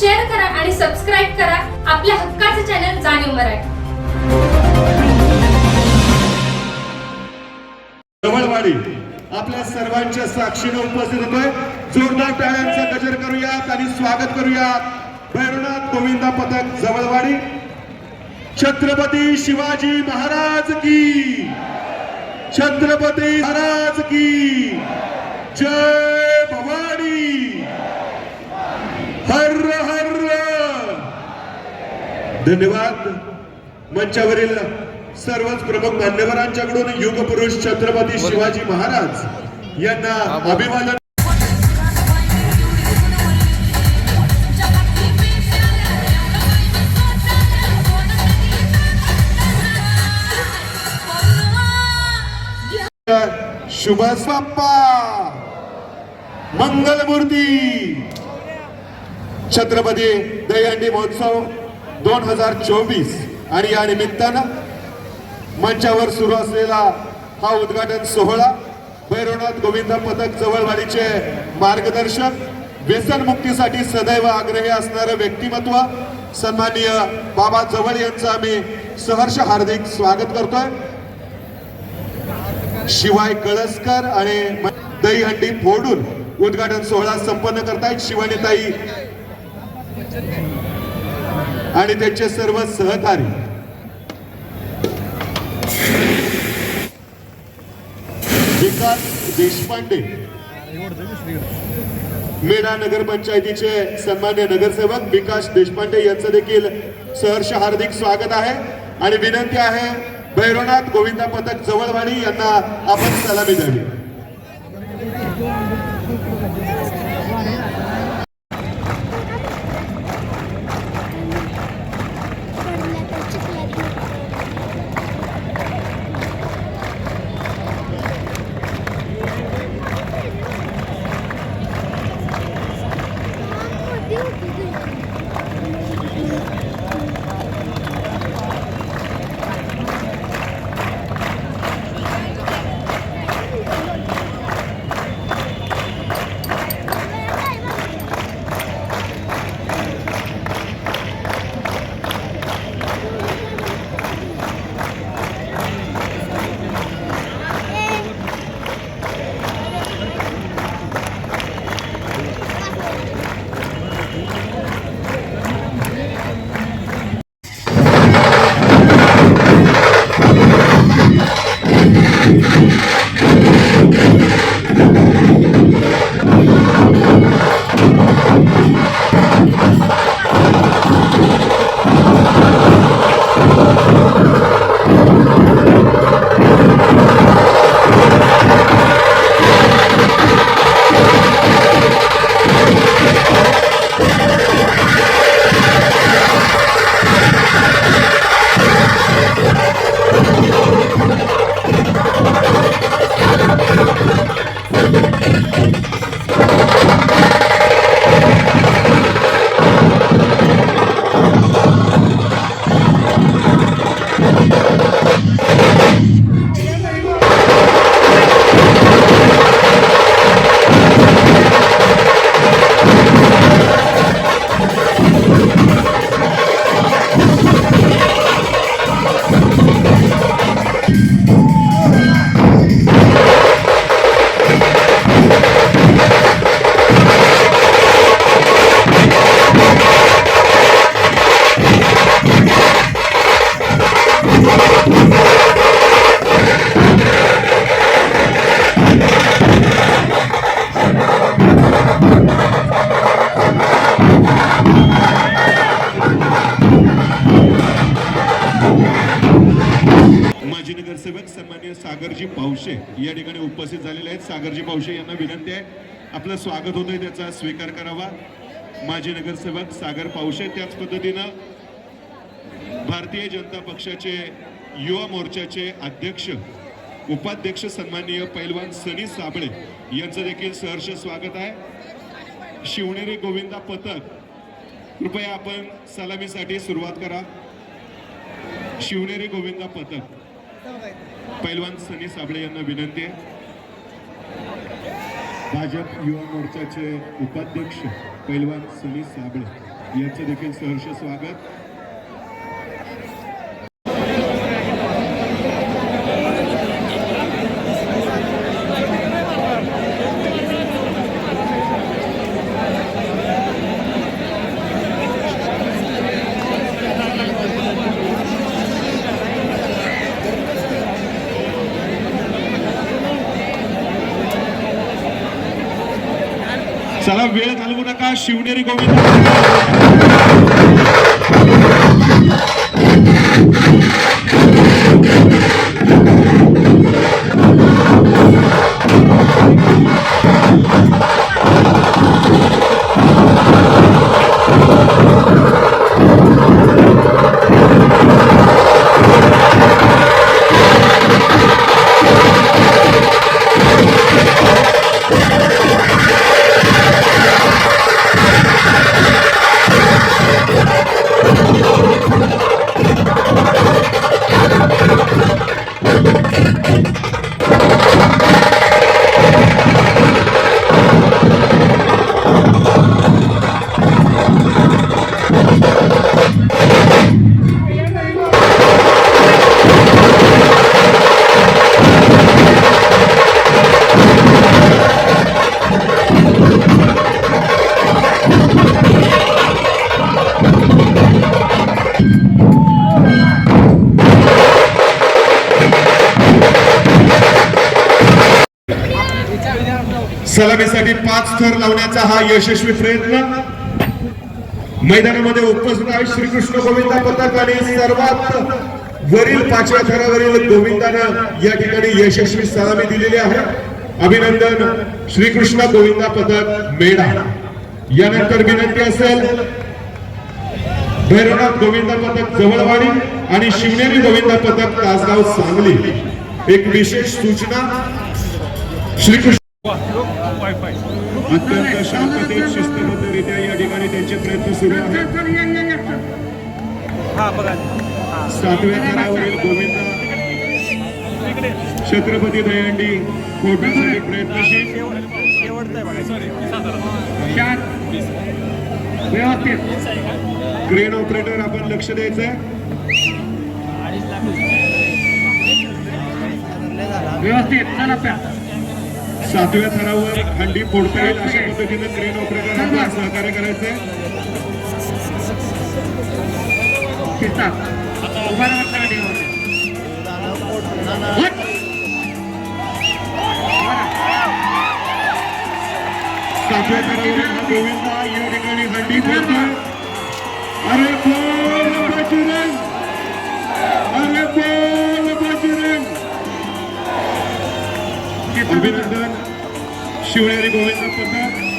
Share करा आणि subscribe करा. आपल्या हक्काचे चॅनल जाणीव मराठी. जवळवाडी आपल्या सर्वांच्या साक्षीने उपस्थित होतोय. जोरदार टाळ्यांचा गजर करूयात आणि स्वागत करूयात. भैरवनाथ गोविंदा पथक जवळवाडी. छत्रपती शिवाजी महाराज की. छत्रपती महाराज की. जय भवानी. हर हर धन्यवाद. मंचावरील सर्वच प्रमुख मान्यवरांच्याकडून युग पुरुष छत्रपती शिवाजी महाराज यांना अभिवादन. शुभ बाप्पा मंगलमूर्ती. छत्रपती दहीहंडी महोत्सव दोन हजार चोवीस. आणि या निमित्तानं मंचावर सुरू असलेला हा उद्घाटन सोहळा भैरवनाथ गोविंद पथक जवळवाडीचे मार्गदर्शक व्यसनमुक्तीसाठी सदैव आग्रही असणारं व्यक्तिमत्व सन्माननीय बाबा जवळ यांचं आम्ही सहर्ष हार्दिक स्वागत करतोय. शिवाय कळसकर आणि दहीहंडी फोडून उद्घाटन सोहळा संपन्न करतायत शिवानीताई आणि त्यांचे सर्व सहकारी. विकास देशपांडे. मेढा नगरपंचायतीचे सन्मान्य नगरसेवक विकास देशपांडे यांचं देखील सहर्ष हार्दिक स्वागत आहे. आणि विनंती आहे भैरवनाथ गोविंदा पथक जवळवाणी यांना आपण सलामी द्यावी. माजी नगरसेवक सन्मान्य सागरजी पावशे या ठिकाणी उपस्थित झालेले आहेत. सागरजी पावशे यांना विनंती आहे. आपलं स्वागत होतंय त्याचा. स्वीकार करावा. माजी नगरसेवक सागर पावशे त्याच पद्धतीनं भारतीय जनता पक्षाचे युवा मोर्चाचे अध्यक्ष उपाध्यक्ष सन्माननीय पैलवान सनी साबळे यांचं देखील सहर्ष स्वागत आहे. शिवनेरी गोविंदा पथक कृपया आपण सलामीसाठी सुरुवात करा. शिवनेरी गोविंदा पथक. पैलवान सनी साबळे यांना विनंती आहे. भाजप युवा मोर्चाचे उपाध्यक्ष पैलवान सनी साबळे यांचं देखील सहर्ष स्वागत. चला वेळ घालवू नका. शिवनेरी गोविंद. सलामीसाठी पाच थर लावण्याचा हा यशस्वी प्रयत्न. मैदानामध्ये उपस्थित आहे श्रीकृष्ण गोविंदा पथक आणि सर्वात वरील पाचव्या थरावरील गोविंदानं या ठिकाणी यशस्वी सलामी दिलेली आहे. अभिनंदन श्रीकृष्ण गोविंदा पथक मेढा. यानंतर विनंती असेल भैरवनाथ गोविंदा पथक जवळवाडी आणि शिवनेरी गोविंदा पथक तासगाव सांगली. एक विशेष सूचना. श्रीकृष्ण अत्यंत शांततेत शिस्तबद्धरित्या या ठिकाणी त्यांचे प्रयत्न सुरू आहेत. सातव्या थरावरील गोविंद छत्रपती दयांडी फोडण्यासाठी प्रयत्नशील. शेवटचं क्रेन ऑपरेटर आपण लक्ष द्यायचंय. व्यवस्थित चला प्या. सातव्या थरावर हंडी फोडता येईल अशा पद्धतीनं क्रेन ऑपरेटर आपल्याला सहकार्य करायचंय. सातव्या थरावरील हा गोविंद या ठिकाणी हंडी फोडतोय. अरे बोल अरे बोल अभिनंदन शिवनेरी गोविंद पथक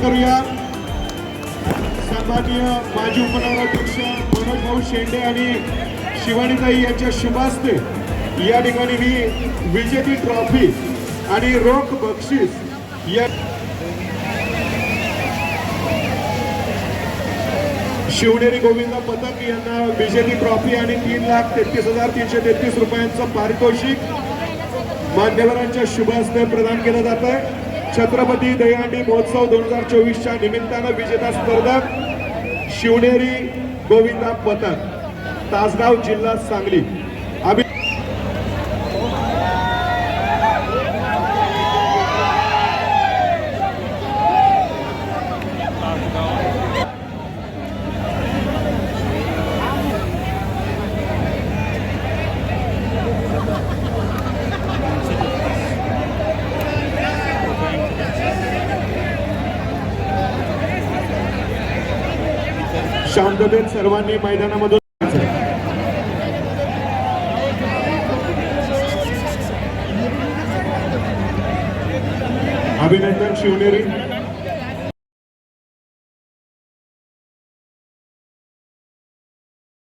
अभिनंदन करूया. सन्माननीय माजी उपनगराध्यक्ष मनोज भाऊ शेंडे आणि शिवानीताई यांच्या शुभास्ते. या ठिकाणी ही विजेती ट्रॉफी आणि रोख बक्षीस या शिवनेरी गोविंद पथक यांना विजेती ट्रॉफी आणि तीन लाख तेहतीस हजार तीनशे तेहतीस रुपयांचं पारितोषिक मान्यवरांच्या शुभ हस्ते प्रदान केलं जात आहे छत्रपती दहीहंडी महोत्सव दोन हजार चोवीसच्या निमित्तानं विजेता स्पर्धक शिवनेरी गोविंदा पथक तासगाव जिल्हा सांगली. शांततेत सर्वांनी मैदानामधून अभिनंदन शिवनेरी.